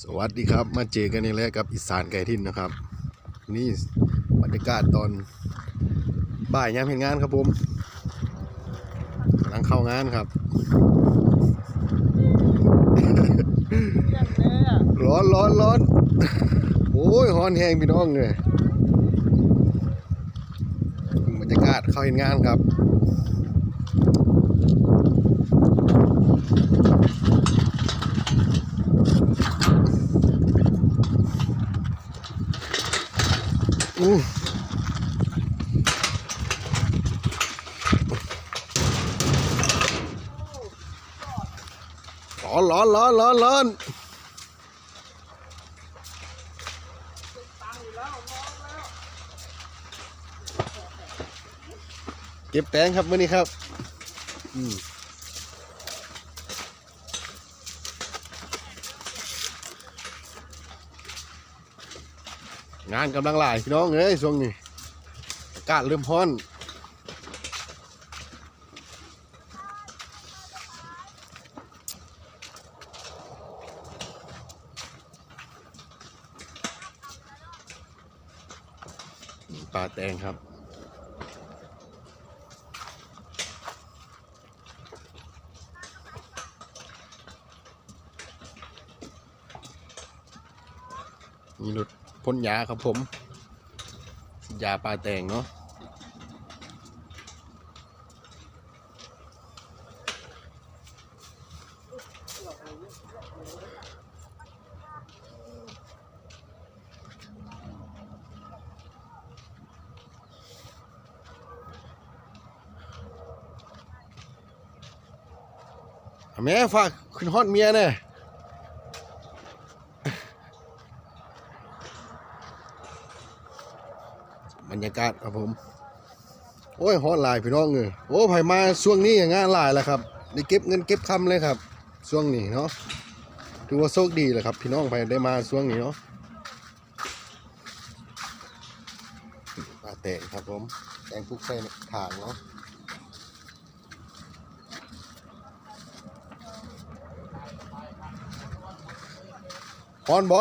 สวัสดีครับ มาเจอกันอีกแล้วกับอีสานไก่ทินนะครับ นี่บรรยากาศตอนบ่ายยามเห็นงานครับผมกำลังเข้างานครับ ร้อนร้อนร้อนโอ้ยฮอนแห้งพี่น้องเลยบรรยากาศเข้าเห็นงานครับ อู้ร้อนร้อนร้อนร้อนร้อนเก็บแตงครับมื่อนี้ครับ อืม งานกำลังหลายพี่น้องเอ้ยช่วงนี้อากาศเริ่มร้อนปลาแตงครับมีรถ พ่นยาครับผม ยาปลาแตงเนาะแม่ฝากขึ้นฮอดเมียแน่ บรรยากาศครับผม โอ้ยฮอตหลายพี่น้องเลยโอ้ไผมาช่วงนี้อย่านหลายแล้วครับได้เก็บเงินเก็บคำเลยครับ ช่วงนี้เนาะถือว่าโชคดีเลยครับ พี่น้องไผได้มาช่วงนี้เนาะปลาแตงครับผมแตงพุกใส่ถางเนาะฮอนบ่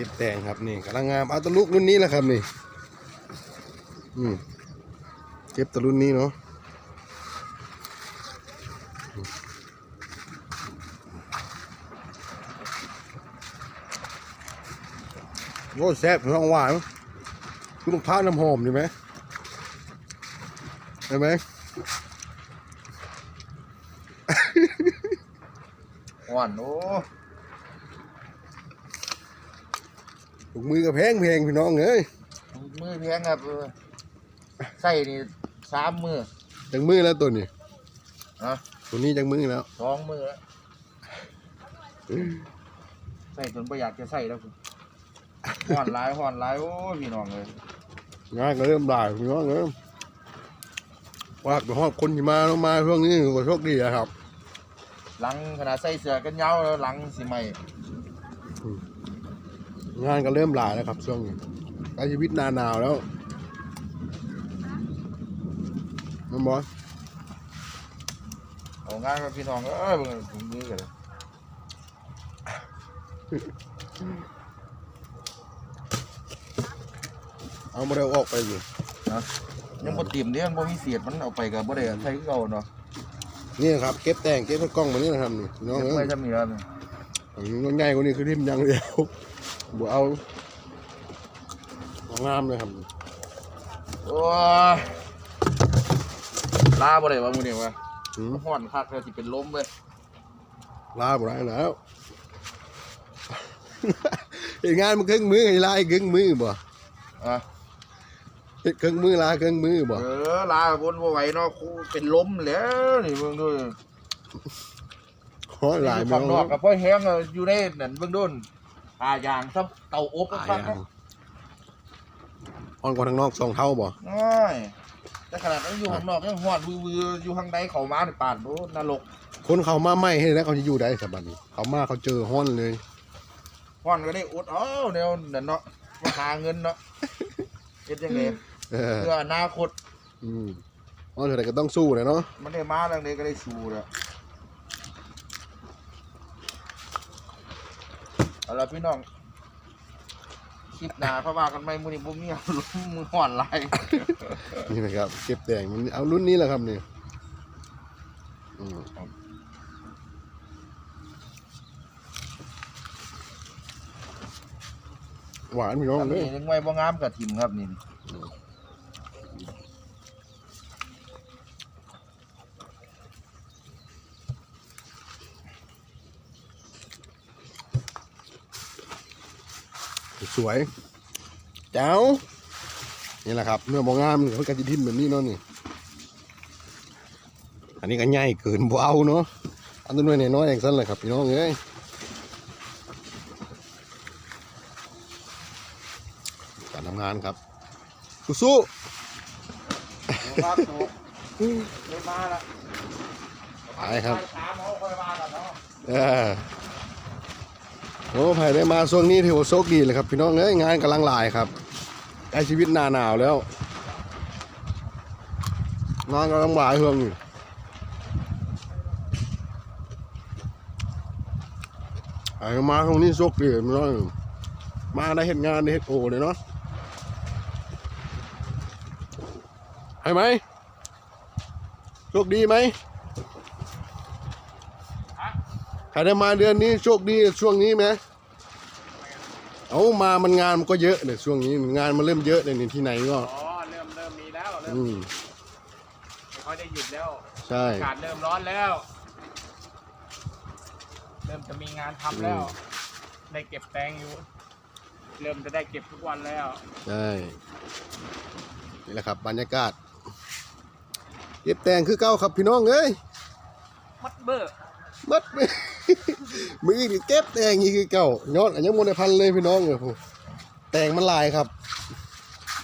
ก็บแตงครับนี่กำลังงามเอาตะลุกรุ่นนี้แหละครับนี่อืมเก็บตะรุ่นนี้เนาะโอ้แซ่บท้องหวานคุณต้องพาน้ำหอมดีไหมได้ไหมหวานโอ้ ถุงมือกับแพงเพงพี่น้องเอ้ยมือแพงครับเออใส่นี่สามมือจังมือแล้วตัวนี้นะตัวนี้จังมือแล้วสองมือแล้วใส่จนประหยัดจะใส่แล้วคุณหวานหลายหวานหลายโอ้ยพี่น้องเลยงานก็เริ่มหลายพี่น้องเอ้ยว่าไปฮอดคนที่มาแล้วมาช่วงนี้ก็โชคดีนะครับ หลังขนาดใส่เสื้อกันยาวแล้วหลังสิใหม่ งานก็เริ่มหลายแล้วครับช่วงนี้ใช้ชีวิตหนาหนาวแล้วน้องบอสเอางานกับพี่น้องเอ้ยเบิ่งถุงมือกันเลยเอามาเร็วออกไปอยู่ยังบ่ติ่มเนี่ยมันบ่มีเสียดมันเอาไปกับบ่ได้ใช้คือเก่าเนาะนี่นะครับเก็บแต่งเก็บกล้องมานี่นะครับนี่น้องเก็บเอ้ไว้ยทำนี่ค รับน้องง่ายกว่านี้คือทิมอยังเดียวบัวเอางามเลยครับโอ้ยลาบ่ได้ว่ามื้อนี้ว่าหืมฮ้อนคักแล้วสิเป็นลมเว้ยลาบ่ได้แล้ว เห็นงานมันครึ่งมือให้ลาอีกครึ่งมือบ่อะเฮ็ดครึ่งมือลาครึ่งมือบ่เออลาบนบ่ไหวเนาะครูเป็นลมแล้วนี่เบิ่งดูห้ อยหลายอยู่ไม่ข้างนต้ออกงกับพ่อแห้งอะอยู่ในนั่นเบิ่งดูนปลายางซับเตาอบอ่าซับยังอ่อนกว่าทางนอกสองเท่าบ่น้อยแต่ขนาดนั้นอยู่ข้างนอกยังฮ้อนวือๆอยู่ข้างในเข้ามาในป่านโอ้นรกคนเขามาไม่ให้แล้วเขาจะอยู่ได้สับัดนี้เขามาเขาเจอห้อนเลยฮ้อนก็ได้อดเอาแนวนั่นเนาะมาหาเงินเนาะเฮ็ดจังได๋เออเพื่ออนาคตอืมฮ้อนเท่าไหร่ก็ต้องสู้เลยเนาะมันได้มาทางใดก็ได้ชูเลย เอาละพี่น้อง คลิปหน้าเขาว่ากันไหมมือนี้บุ้มเนี่ยล้มมือห่อนไหลายนี่นะครับ เก็บแต่งมันเอารุ่นนี้แหละครับนี่อืมหวานพี่น้องอันเลนี้ยยังไว้บ่งามกับทิมครับนี่ สวยเจ้านี่แหละครับเนื้อบองามนี่เขากะจิทิมแบบนี้เนาะนี่อันนี้ก็ใหญ่เกินบ่เอาเนาะอันตัวน้อยน้อยๆอย่างสั้นเลยครับพี่น้องเอ้ยการทำงานครับสู้ครับถูกได้มาละๆไปครับถามเขาค่อยว่ากันเนาะเออ โอ้ไผ่ได้มาช่วงนี้ถือว่าโชคดีเลยครับ พี่น้องเอ้ยงานกำลังหลายครับใกล้ชีวิตหนาหนาวแล้ว งานกำลังหลายเฮืองอยู่ไอ้มาตรงนี้โชคดีพี่น้องมาได้เห็นงานได้เห็นโอเลยเนาะใช่ไหมโชคดีไหม ใครได้มาเดือนนี้โชคดีช่วงนี้ไหมเอามามันงานมันก็เยอะเนี่ยช่วงนี้งานมันเริ่มเยอะเลยนี่ที่ไหนก็ อ๋อ เริ่มเริ่มมีแล้วเริ่มอืม ไม่ค่อยได้หยุดแล้วใช่ อากาศเริ่มร้อนแล้ว เริ่มจะมีงานทำแล้ว ได้เก็บแตงอยู่ เริ่มจะได้เก็บทุกวันแล้ว ใช่นี่แหละครับบรรยากาศเก็บแต่งคือเก้าครับพี่น้องเอ้ยมัดเบอร์ มัดไป มืออีกเก็บแต่งอีกคือเก่ายอดอันยังมนในพันเลยพี่น้องเอ้ยผู้แต่งมันหลายครับ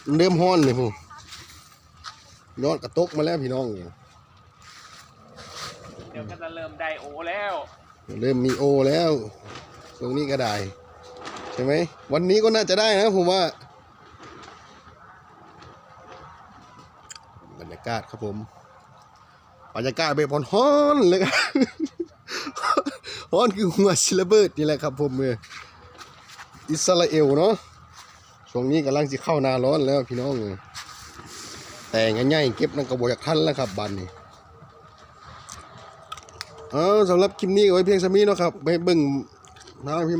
มันเริ่มห้อนเลยผู้ยอดกระตกมาแล้วพี่น้องเอ้ยเดี๋ยวก็จะเริ่มได้โอแล้ว เริ่มมีโอแล้ว ตรงนี้ก็ได้ ใช่ไหมวันนี้ก็น่าจะได้นะผมว่า บรรยากาศครับผมบรรยากาศแบบฮ้อนๆเลยครับ ฮ้อนคือหัวชิลเบิร์ดนี่แหละครับผมเอออิสราเอลเนาะช่วงนี้กำลังจะเข้าหนาร้อนแล้วพี่น้องเออแต่งง่ายๆเก็บนั่นกระบอกจากทันแล้วครับบันนี้เอาสำหรับคลิปนี้ก็ไว้เพียงสามีเนาะครับไปเบิ่งมาพี่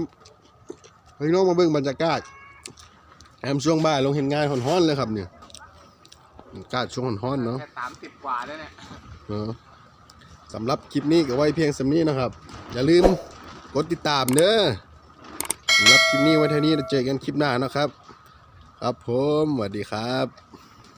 พี่น้องมาเบิ่งบรรยากาศแอมช่วงบ่ายลงเห็นงานฮ้อนๆเลยครับเนี่ยบรรยากาศช่วงฮ้อนๆเนาะแค่สามสิบกว่าแล้วเนี่ยเออ สำหรับคลิปนี้ก็ไว้เพียงสำนี้นะครับ อย่าลืมกดติดตามเด้อสำหรับคลิปนี้ไว้เท่านี้เจอกันคลิปหน้านะครับ ครับผมสวัสดีครับ